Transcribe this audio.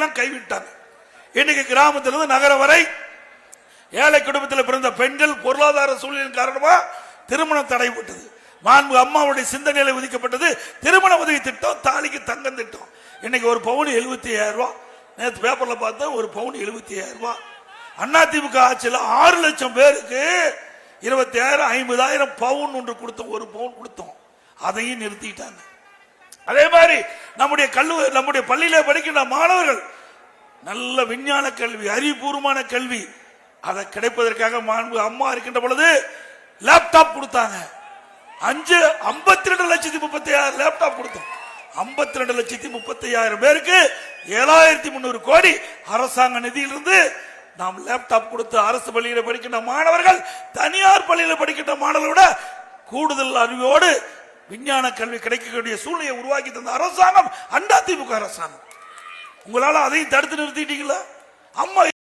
எல்லாம் கைவிட்டாங்க. இன்னைக்கு கிராமத்திலிருந்து நகரம் வரை ஏழை குடும்பத்தில் பிறந்த பெண்கள் பொருளாதார சூழலின் காரணமா திருமணம் தடைப்பட்டது மாண்பு அம்மாவுடைய சிந்தனையில் விதிக்கப்பட்டது. திருமண உதவி திட்டம் தாலிக்கு தங்கம் திட்டம். இன்னைக்கு ஒரு பவுன் எழுபத்தி ஐயாயிரம் ரூபா. நேற்று பேப்பர்ல பார்த்தா ஒரு பவுன் எழுபத்தி ஐயாயிரம் ரூபா. அண்ணா திமுக ஆட்சியில் ஆறு லட்சம் பேருக்கு இருபத்தி ஆயிரம் ஐம்பதாயிரம் பவுன் ஒன்று கொடுத்தோம். ஒரு பவுன் கொடுத்தோம். அதையும் நிறுத்திட்டாங்க. அதே மாதிரி நம்முடைய கல்லூரி நம்முடைய பள்ளியில படிக்கின்ற மாணவர்கள் நல்ல விஞ்ஞான கல்வி அறிவுபூர்வமான கல்வி அதை கிடைப்பதற்காக மாண்பு அம்மா இருக்கின்ற பொழுது லேப்டாப் கொடுத்தாங்க. அஞ்சு ஐம்பத்தி ரெண்டு லட்சத்தி முப்பத்தி ஆயிரம் லேப்டாப் கொடுத்தோம். ஐம்பத்தி ரெண்டு லட்சத்தி முப்பத்தி ஐயாயிரம் பேருக்கு ஏழாயிரத்தி முந்நூறு கோடி அரசாங்க நிதியிலிருந்து நாம் லேப்டாப் கொடுத்து அரசு பள்ளியில் படிக்கின்ற மாணவர்கள் தனியார் பள்ளியில் படிக்கின்ற மாணவர்களோட கூடுதல் அறிவோடு விஞ்ஞான கல்வி கிடைக்கக்கூடிய சூழ்நிலையை உருவாக்கி தந்த அரசாங்கம் அண்டா திமுக அரசாங்கம். உங்களால அதையும் தடுத்து நிறுத்திட்டீங்களா? அம்மா